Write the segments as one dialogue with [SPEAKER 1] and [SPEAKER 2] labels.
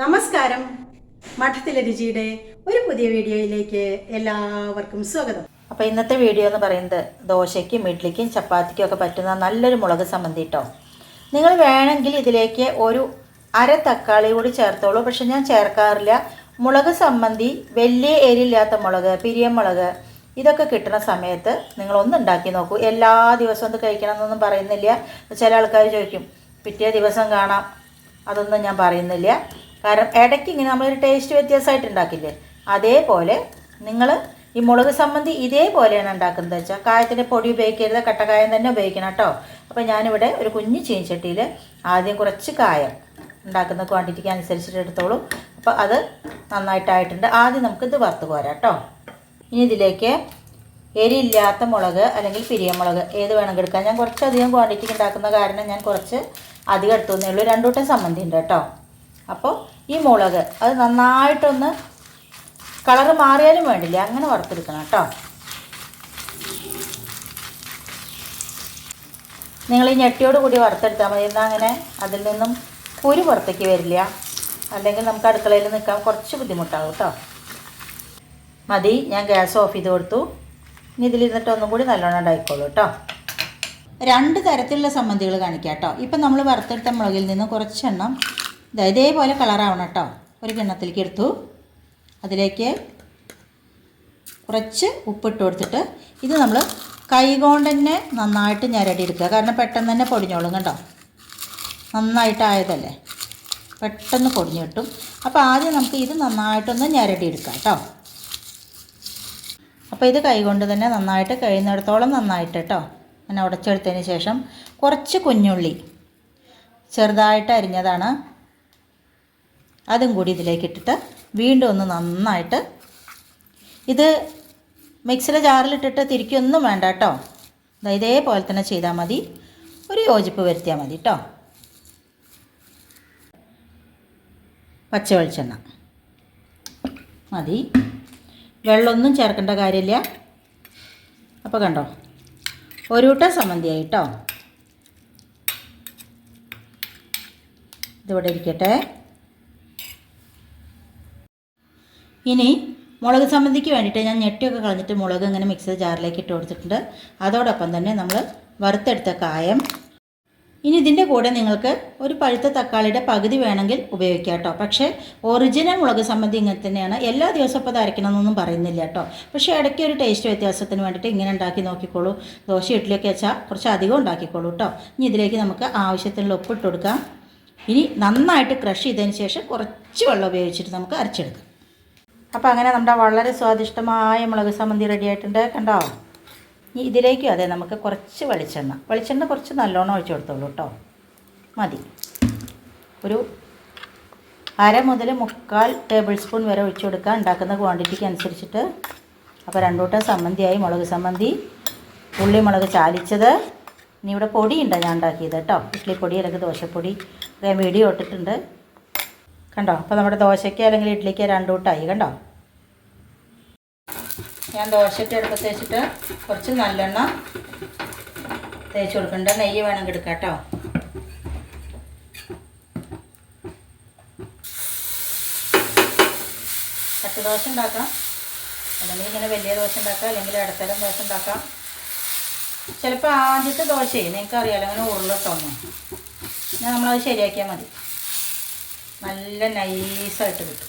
[SPEAKER 1] നമസ്കാരം. മഠത്തിലെ രുചിയുടെ ഒരു പുതിയ വീഡിയോയിലേക്ക് എല്ലാവർക്കും സ്വാഗതം.
[SPEAKER 2] അപ്പോൾ ഇന്നത്തെ വീഡിയോ എന്ന് പറയുന്നത് ദോശയ്ക്കും ഇഡ്ലിക്കും ചപ്പാത്തിക്കും ഒക്കെ പറ്റുന്ന നല്ലൊരു മുളക് കേട്ടോ നിങ്ങൾ വേണമെങ്കിൽ ഇതിലേക്ക് ഒരു അര തക്കാളി കൂടി ചേർത്തോളൂ. പക്ഷെ ഞാൻ ചേർക്കാറില്ല. മുളക് സംബന്ധി വലിയ എരില്ലാത്ത മുളക് പിരിയമുളക് ഇതൊക്കെ കിട്ടുന്ന സമയത്ത് നിങ്ങൾ ഒന്ന് ഉണ്ടാക്കി നോക്കൂ. എല്ലാ ദിവസവും ഇത് കഴിക്കണം എന്നൊന്നും പറയുന്നില്ല. ചില ആൾക്കാർ ചോദിക്കും പിറ്റേ ദിവസം കാണാം. അതൊന്നും ഞാൻ പറയുന്നില്ല. കാരണം ഇടയ്ക്ക് ഇങ്ങനെ നമ്മളൊരു ടേസ്റ്റ് വ്യത്യാസമായിട്ട് ഉണ്ടാക്കില്ലേ? അതേപോലെ നിങ്ങൾ ഈ മുളക് സംബന്ധി ഇതേപോലെയാണ് ഉണ്ടാക്കുന്നത് വെച്ചാൽ കായത്തിന്റെ പൊടി ഉപയോഗിക്കരുത് കട്ടക്കായം തന്നെ ഉപയോഗിക്കണം കേട്ടോ. അപ്പോൾ ഞാനിവിടെ ഒരു കുഞ്ഞു ചീനിച്ചട്ടിയിൽ ആദ്യം കുറച്ച് കായം ഉണ്ടാക്കുന്ന ക്വാണ്ടിറ്റിക്ക് അനുസരിച്ചിട്ട് എടുത്തോളൂ. അപ്പോൾ അത് നന്നായിട്ടായിട്ടുണ്ട്. ആദ്യം നമുക്കിത് വറുത്ത് പോരാം കേട്ടോ. ഇനി ഇതിലേക്ക് എരിയില്ലാത്ത മുളക് അല്ലെങ്കിൽ പിരിയമുളക് ഏത് വേണമെങ്കിൽ എടുക്കാം. ഞാൻ കുറച്ചധികം ക്വാണ്ടിറ്റിക്ക് ഉണ്ടാക്കുന്ന കാരണം ഞാൻ കുറച്ച് അധികം എടുത്തു തന്നേ ഉള്ളൂ. സമ്മന്തി ഉണ്ട് കേട്ടോ. അപ്പോൾ ഈ മുളക് അത് നന്നായിട്ടൊന്ന് കളറ് മാറിയാലും വേണ്ടില്ല. അങ്ങനെ വറുത്തെടുക്കണം കേട്ടോ. നിങ്ങൾ ഈ ഞെട്ടിയോട് കൂടി വറുത്തെടുത്താൽ മതി. എന്നാൽ അങ്ങനെ അതിൽ നിന്നും കുരു പുറത്തേക്ക് വരില്ല. അല്ലെങ്കിൽ നമുക്ക് അടുക്കളയിൽ നിൽക്കാൻ കുറച്ച് ബുദ്ധിമുട്ടാകും കേട്ടോ. മതി ഞാൻ ഗ്യാസ് ഓഫ് ചെയ്ത് കൊടുത്തു. ഇനി ഇതിലിരുന്നിട്ട് ഒന്നും കൂടി നല്ലോണം ഉണ്ടായിക്കോളൂ കേട്ടോ. രണ്ട് തരത്തിലുള്ള സംബന്ധികൾ കാണിക്കാം കേട്ടോ. ഇപ്പം നമ്മൾ വറുത്തെടുത്ത മുളകിൽ നിന്ന് കുറച്ചെണ്ണം ദാ ഇതേപോലെ കളറാവണം കേട്ടോ. ഒരു കിണ്ണത്തിലേക്ക് എടുത്തു. അതിലേക്ക് കുറച്ച് ഉപ്പിട്ട് കൊടുത്തിട്ട് ഇത് നമ്മൾ കൈകൊണ്ട് തന്നെ നന്നായിട്ട് ഞരടി എടുക്കുക കാരണം പെട്ടെന്ന് തന്നെ പൊടിഞ്ഞോളും കേട്ടോ. നന്നായിട്ടായതല്ലേ? പെട്ടെന്ന് പൊടിഞ്ഞു കിട്ടും. അപ്പോൾ ആദ്യം നമുക്ക് ഇത് നന്നായിട്ടൊന്ന് ഞരടി എടുക്കാം കേട്ടോ. അപ്പോൾ ഇത് കൈകൊണ്ട് തന്നെ നന്നായിട്ട് കഴിയുന്നിടത്തോളം നന്നായിട്ട് കേട്ടോ. അങ്ങനെ ഉടച്ചെടുത്തതിന് ശേഷം കുറച്ച് കുഞ്ഞുള്ളി ചെറുതായിട്ട് അരിഞ്ഞതാണ്. അതും കൂടി ഇതിലേക്ക് ഇട്ടിട്ട് വീണ്ടും ഒന്ന് നന്നായിട്ട് ഇത് മിക്സിയുടെ ജാറിലിട്ടിട്ട് തിരിക്കൊന്നും വേണ്ട കേട്ടോ ഇതേപോലെ തന്നെ ചെയ്താൽ മതി. ഒരു യോജിപ്പ് വരുത്തിയാൽ മതി കേട്ടോ പച്ച വെളിച്ചെണ്ണ മതി. വെള്ളമൊന്നും ചേർക്കേണ്ട കാര്യമില്ല. അപ്പോൾ കണ്ടോ? ഒരു കൂട്ടം സമ്മന്തിയായി കേട്ടോ ഇതിവിടെ ഇരിക്കട്ടെ. ഇനി മുളക് സമ്മന്തിക്ക് വേണ്ടിയിട്ട് ഞാൻ ഞെട്ടിയൊക്കെ കളഞ്ഞിട്ട് മുളക് ഇങ്ങനെ മിക്സർ ജാറിലേക്ക് ഇട്ട് കൊടുത്തിട്ടുണ്ട്. അതോടൊപ്പം തന്നെ നമ്മൾ വറുത്തെടുത്ത കായം. ഇനി ഇതിന്റെ കൂടെ നിങ്ങൾക്ക് ഒരു പഴുത്ത തക്കാളിയുടെ പകുതി വേണമെങ്കിൽ ഉപയോഗിക്കാം കേട്ടോ. പക്ഷേ ഒറിജിനൽ മുളക് സംബന്ധി ഇങ്ങനെ തന്നെയാണ്. എല്ലാ ദിവസവും ഇപ്പോൾ അരയ്ക്കണമെന്നൊന്നും പറയുന്നില്ല കേട്ടോ. പക്ഷേ ഇടയ്ക്ക് ഒരു ടേസ്റ്റ് വ്യത്യാസത്തിന് വേണ്ടിയിട്ട് ഇങ്ങനെ ഉണ്ടാക്കി നോക്കിക്കോളൂ. ദോശ ഇഡ്ഡലിയൊക്കെ വെച്ചാൽ കുറച്ച് അധികം ഉണ്ടാക്കിക്കോളൂ കേട്ടോ. ഇനി ഇതിലേക്ക് നമുക്ക് ആവശ്യത്തിനുള്ള ഉപ്പിട്ട് കൊടുക്കാം. ഇനി നന്നായിട്ട് ക്രഷ് ചെയ്തതിന് ശേഷം കുറച്ച് വെള്ളം ഉപയോഗിച്ചിട്ട് നമുക്ക് അരച്ചെടുക്കാം. അപ്പോൾ അങ്ങനെ നമ്മുടെ വളരെ സ്വാദിഷ്ടമായ മുളക് സമന്തി റെഡി ആയിട്ടുണ്ട്. കണ്ടോ? ഇനി ഇതിലേക്കും അതെ നമുക്ക് കുറച്ച് വെളിച്ചെണ്ണ. വെളിച്ചെണ്ണ കുറച്ച് നല്ലോണം ഒഴിച്ചു കൊടുത്തോളൂ കേട്ടോ. മതി. ഒരു അര മുതൽ മുക്കാൽ ടേബിൾ സ്പൂൺ വരെ ഒഴിച്ചു കൊടുക്കുക ഉണ്ടാക്കുന്ന ക്വാണ്ടിറ്റിക്ക് അനുസരിച്ചിട്ട്. അപ്പോൾ രണ്ടൂട്ടം സമ്മന്തിയായി മുളക് സമ്മന്തി ഉള്ളി മുളക് ചാലിച്ചത്. ഇനി ഇവിടെ പൊടിയുണ്ട് ഞാൻ ഉണ്ടാക്കിയത് കേട്ടോ. ഇഡ്ഡലിപ്പൊടി അല്ലെങ്കിൽ ദോശപ്പൊടി. വീഡിയോ ഇട്ടിട്ടുണ്ട്. കണ്ടോ? അപ്പോൾ നമ്മുടെ ദോശയ്ക്ക് അല്ലെങ്കിൽ ഇഡ്ഡലിക്ക് രണ്ടൂട്ടായി കണ്ടോ? ഞാൻ ദോശയ്ക്ക് എടുത്ത് തേച്ചിട്ട് കുറച്ച് നല്ലെണ്ണ തേച്ച് കൊടുക്കണ്ട. നെയ്യ് വേണമെങ്കിൽ എടുക്കാം കേട്ടോ. ദോശ ഉണ്ടാക്കാം. അല്ലെങ്കിൽ ഇങ്ങനെ വലിയ ദോശ ഉണ്ടാക്കാം അല്ലെങ്കിൽ ഇടത്തരം ദോശ ഉണ്ടാക്കാം. ചിലപ്പോൾ ആദ്യത്തെ ദോശയെ നിങ്ങൾക്ക് അറിയാലോ അങ്ങനെ ഉരുളട്ടൊന്നും ഞാൻ നമ്മളത് ശരിയാക്കിയാൽ മതി. നല്ല നൈസായിട്ട് കിട്ടും.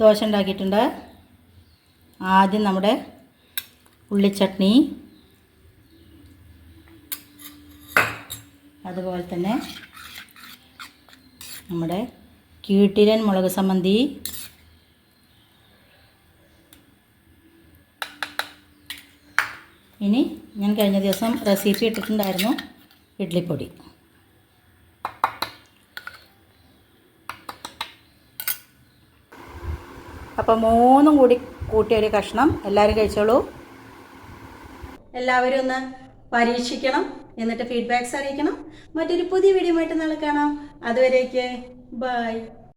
[SPEAKER 2] ദോശ ഉണ്ടാക്കിയിട്ടുണ്ട്. ആദ്യം നമ്മുടെ ഉള്ളിച്ചട്നി അതുപോലെ തന്നെ നമ്മുടെ കീട്ടിരൻ മുളക് സമ്മന്തി ഇനി ഞാൻ കഴിഞ്ഞ ദിവസം റെസിപ്പി ഇട്ടിട്ടുണ്ടായിരുന്നു ഇഡ്ലിപ്പൊടി. അപ്പോൾ മൂന്നും കൂടി കൂട്ടിയ ഒരു കഷ്ണം എല്ലാവരും കഴിച്ചോളൂ.
[SPEAKER 1] എല്ലാവരും ഒന്ന് പരീക്ഷിക്കണം എന്നിട്ട് ഫീഡ്ബാക്ക്സ് അറിയിക്കണം. മറ്റൊരു പുതിയ വീഡിയോ ആയിട്ട് നാളെ കാണാം. അതുവരേക്ക് ബൈ